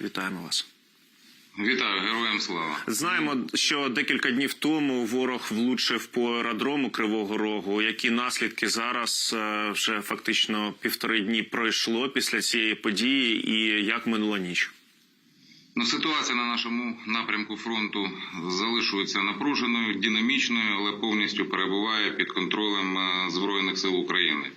Вітаємо вас. Вітаю, героям слава. Знаємо, що декілька днів тому ворог влучив по аеродрому Кривого Рогу. Які наслідки зараз е, вже фактично півтори дні пройшло після цієї події, і як минула ніч? Ну, ситуація на нашому напрямку фронту залишується напруженою, динамічною, але повністю перебуває під контролем е, збройних сил України.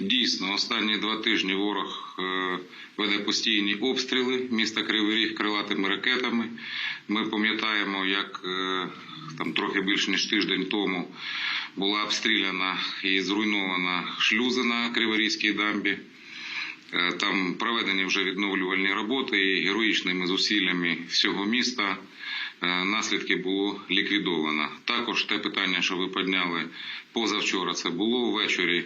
Дійсно, останні два тижні ворог е, веде постійні обстріли міста Кривий Ріг крилатими ракетами. Ми пам'ятаємо, як е, там трохи більше ніж тиждень тому була обстріляна і зруйнована шлюза на Криворізькій дамбі. Е, Там проведені вже відновлювальні роботи і героїчними зусиллями всього міста е, наслідки було ліквідовано. Також те питання, що ви підняли позавчора, це було ввечері.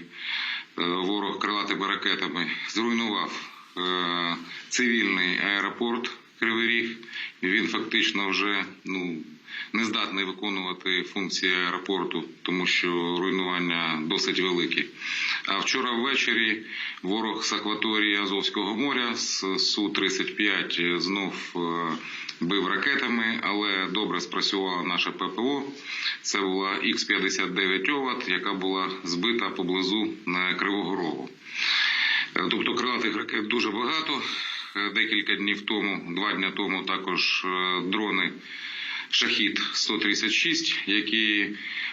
Е, Ворог крилатими ракетами зруйнував цивільний аеропорт Кривий Ріг. Він фактично вже ну не здатний виконувати функції аеропорту, тому що руйнування досить великі. А вчора ввечері ворог з акваторії Азовського моря з Су-35 знов е, бив ракетами, але добре спрацювала наша ППО. Це була Х-59 ОВАТ, яка була збита поблизу е, Кривого Рогу. Е, Тобто крилатих ракет дуже багато. Декілька днів тому, два дні тому, також дрони Шахід 136, які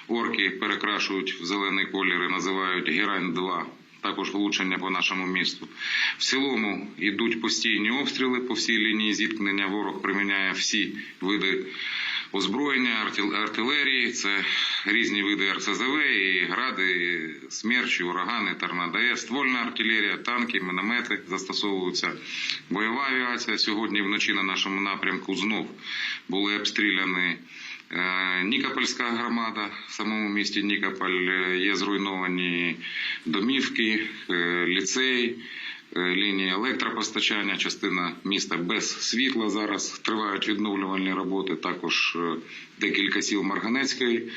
орки перекрашують в зелений колір і називають Герань 2 також влучення по нашому місту. В цілому йдуть постійні обстріли по всій лінії зіткнення. Ворог приміняє всі види озброєння, артилерії, це різні види РСЗВ, і гради, і смерчі, урагани, торнадо, Е, ствольна артилерія, танки, міномети застосовуються. Бойова авіація сьогодні вночі на нашому напрямку знов були обстріляні. Е, Нікопольська громада в самому місті Нікополь е, є зруйновані домівки, е, ліцей, е, лінії електропостачання, частина міста без світла зараз тривають відновлювальні роботи. Також е, декілька сіл Марганецької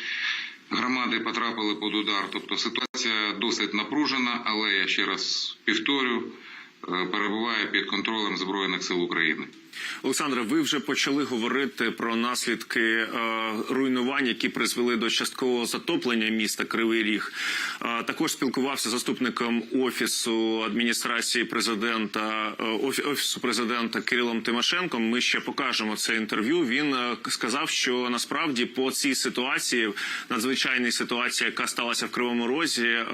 громади потрапили під удар. Тобто ситуація досить напружена, але я ще раз повторю, е, перебуває під контролем Збройних сил України. Олександре, ви вже почали говорити про наслідки е, руйнувань, які призвели до часткового затоплення міста Кривий Ріг. Е, також спілкувався з заступником офісу адміністрації президента е, офісу президента Кирилом Тимошенком. Ми ще покажемо це інтерв'ю. Він е, сказав, що насправді по цій ситуації, надзвичайній ситуації, яка сталася в Кривому Розі, е,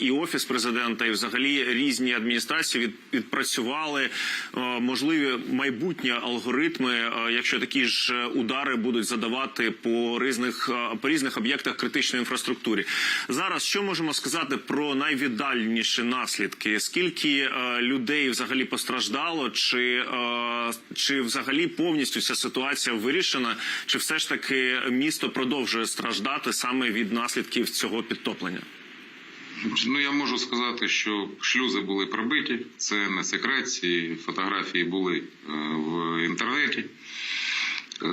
і офіс президента, і взагалі різні адміністрації від, відпрацювали е, можливі майбутні алгоритми, е, якщо такі ж удари будуть задавати по різних е, по різних об'єктах критичної інфраструктури. Зараз що можемо сказати про найвіддальніші наслідки? Скільки людей взагалі постраждало, чи, чи взагалі повністю ця ситуація вирішена, чи все ж таки місто продовжує страждати саме від наслідків цього підтоплення? Ну я можу сказати, що шлюзи були пробиті. Це не секрет. Ці фотографії були е, в інтернеті. Е,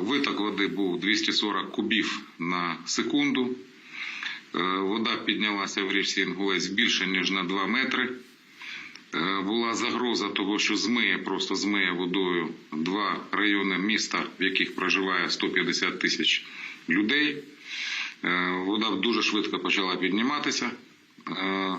Виток води був 240 кубів на секунду. Е, Вода піднялася в річці Інгулець більше ніж на 2 метри. Була загроза того, що змиє просто змиє водою два райони міста, в яких проживає 150 тисяч людей. Вода дуже швидко почала підніматися. Е,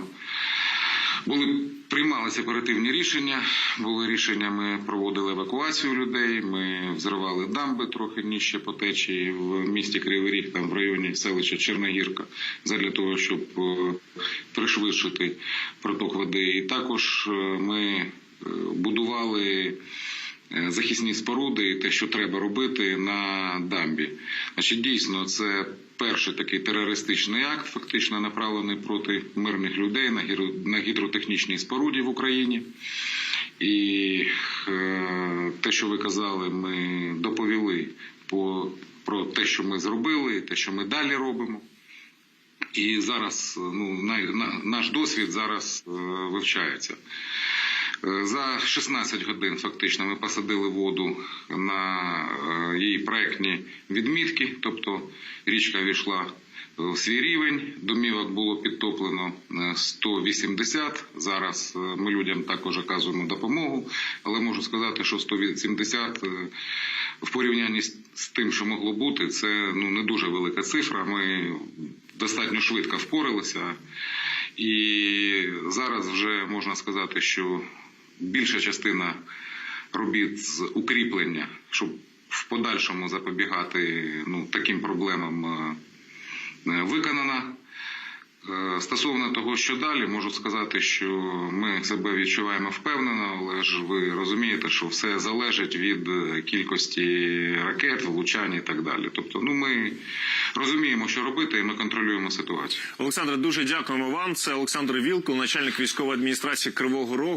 Були приймалися оперативні рішення. Були рішення. Ми проводили евакуацію людей. Ми взривали дамби трохи нижче по течії в місті Кривий Ріг, там в районі селища Черногірка, задля того, щоб е, пришвидшити проток води. І також е, ми будували. Е, Захисні споруди і те, що треба робити на дамбі. Значить, дійсно, це перший такий терористичний акт, фактично направлений проти мирних людей на гідро- на гідротехнічній споруді в Україні. І е, те, що ви казали, ми доповіли по, про те, що ми зробили, те, що ми далі робимо. І зараз ну, на- наш досвід зараз е, вивчається. Е, За 16 годин фактично ми посадили воду на е, її проектні відмітки, тобто річка війшла в свій рівень. Домівок було підтоплено е, 180. Зараз е, ми людям також оказуємо допомогу, але можу сказати, що 180 е, в порівнянні з тим, що могло бути, це ну не дуже велика цифра. Ми достатньо швидко впоралися. І зараз вже можна сказати, що більша частина робіт з укріплення, щоб в подальшому запобігати ну, таким проблемам, е, виконана. Е, Стосовно того, що далі, можу сказати, що ми себе відчуваємо впевнено, але ж ви розумієте, що все залежить від е, кількості ракет, влучань і так далі. Тобто, ну ми розуміємо, що робити, і ми контролюємо ситуацію. Олександре, дуже дякуємо вам. Це Олександр Вілкул, начальник військової адміністрації Кривого Рогу.